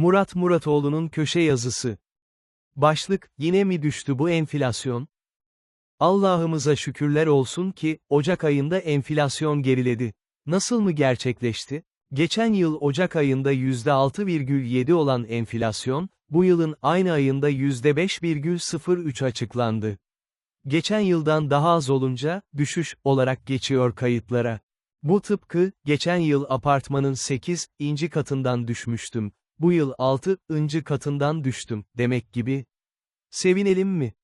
Murat Muratoğlu'nun köşe yazısı. Başlık, yine mi düştü bu enflasyon? Allah'ımıza şükürler olsun ki, Ocak ayında enflasyon geriledi. Nasıl mı gerçekleşti? Geçen yıl Ocak ayında %6,7 olan enflasyon, bu yılın aynı ayında %5,03 açıklandı. Geçen yıldan daha az olunca, düşüş, olarak geçiyor kayıtlara. Bu tıpkı, geçen yıl apartmanın 8. inci katından düşmüştüm, bu yıl 6. ıncı katından düştüm, demek gibi. Sevinelim mi?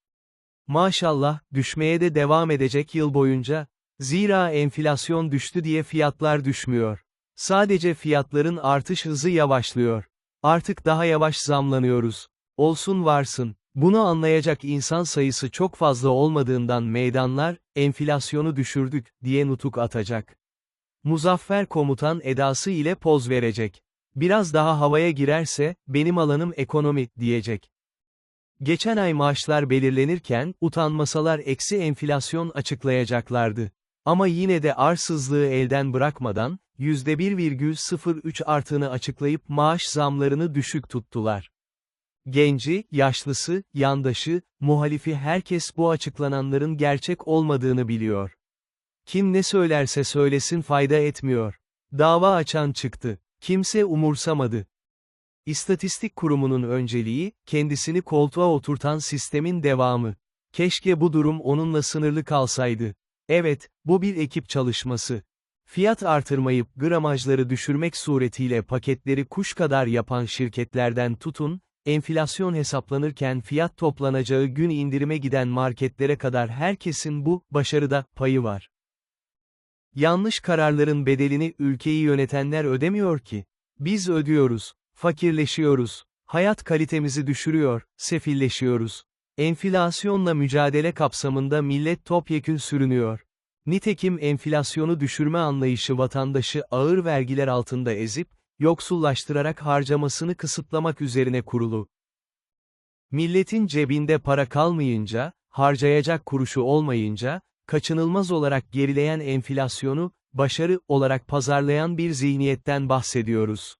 Maşallah, düşmeye de devam edecek yıl boyunca. Zira enflasyon düştü diye fiyatlar düşmüyor. Sadece fiyatların artış hızı yavaşlıyor. Artık daha yavaş zamlanıyoruz. Olsun varsın. Bunu anlayacak insan sayısı çok fazla olmadığından meydanlar, enflasyonu düşürdük, diye nutuk atacak. Muzaffer komutan edası ile poz verecek. Biraz daha havaya girerse, benim alanım ekonomi, diyecek. Geçen ay maaşlar belirlenirken, utanmasalar eksi enflasyon açıklayacaklardı. Ama yine de arsızlığı elden bırakmadan, %1,03 artını açıklayıp maaş zamlarını düşük tuttular. Genci, yaşlısı, yandaşı, muhalifi herkes bu açıklananların gerçek olmadığını biliyor. Kim ne söylerse söylesin fayda etmiyor. Dava açan çıktı. Kimse umursamadı. İstatistik kurumunun önceliği, kendisini koltuğa oturtan sistemin devamı. Keşke bu durum onunla sınırlı kalsaydı. Evet, bu bir ekip çalışması. Fiyat artırmayıp gramajları düşürmek suretiyle paketleri kuş kadar yapan şirketlerden tutun, enflasyon hesaplanırken fiyat toplanacağı gün indirime giden marketlere kadar herkesin bu başarıda payı var. Yanlış kararların bedelini ülkeyi yönetenler ödemiyor ki. Biz ödüyoruz. Fakirleşiyoruz. Hayat kalitemizi düşürüyor, sefilleşiyoruz. Enflasyonla mücadele kapsamında millet topyekün sürünüyor. Nitekim enflasyonu düşürme anlayışı vatandaşı ağır vergiler altında ezip, yoksullaştırarak harcamasını kısıtlamak üzerine kurulu. Milletin cebinde para kalmayınca, harcayacak kuruşu olmayınca, kaçınılmaz olarak gerileyen enflasyonu, başarı olarak pazarlayan bir zihniyetten bahsediyoruz.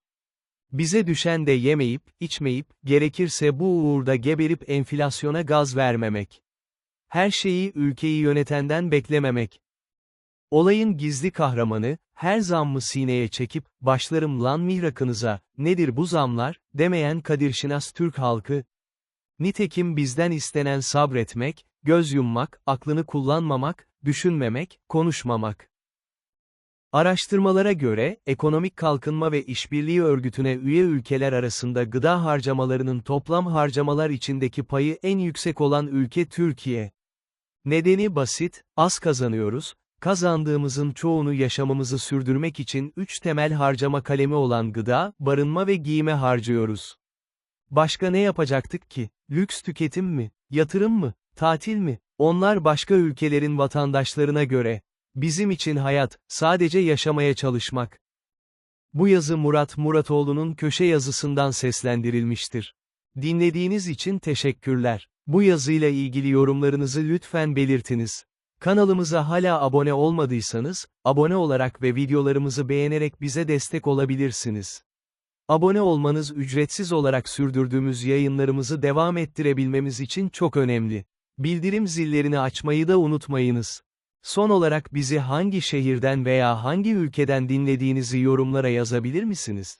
Bize düşen de yemeyip, içmeyip, gerekirse bu uğurda geberip enflasyona gaz vermemek. Her şeyi ülkeyi yönetenden beklememek. Olayın gizli kahramanı, her zammı sineye çekip, başlarım lan mihrakınıza, nedir bu zamlar, demeyen Kadir Şinas Türk halkı. Nitekim bizden istenen sabretmek, göz yummak, aklını kullanmamak, düşünmemek, konuşmamak. Araştırmalara göre, Ekonomik Kalkınma ve İşbirliği Örgütü'ne üye ülkeler arasında gıda harcamalarının toplam harcamalar içindeki payı en yüksek olan ülke Türkiye. Nedeni basit, az kazanıyoruz, kazandığımızın çoğunu yaşamımızı sürdürmek için üç temel harcama kalemi olan gıda, barınma ve giyime harcıyoruz. Başka ne yapacaktık ki? Lüks tüketim mi? Yatırım mı? Tatil mi? Onlar başka ülkelerin vatandaşlarına göre. Bizim için hayat, sadece yaşamaya çalışmak. Bu yazı Murat Muratoğlu'nun köşe yazısından seslendirilmiştir. Dinlediğiniz için teşekkürler. Bu yazıyla ilgili yorumlarınızı lütfen belirtiniz. Kanalımıza hala abone olmadıysanız, abone olarak ve videolarımızı beğenerek bize destek olabilirsiniz. Abone olmanız ücretsiz olarak sürdürdüğümüz yayınlarımızı devam ettirebilmemiz için çok önemli. Bildirim zillerini açmayı da unutmayınız. Son olarak bizi hangi şehirden veya hangi ülkeden dinlediğinizi yorumlara yazabilir misiniz?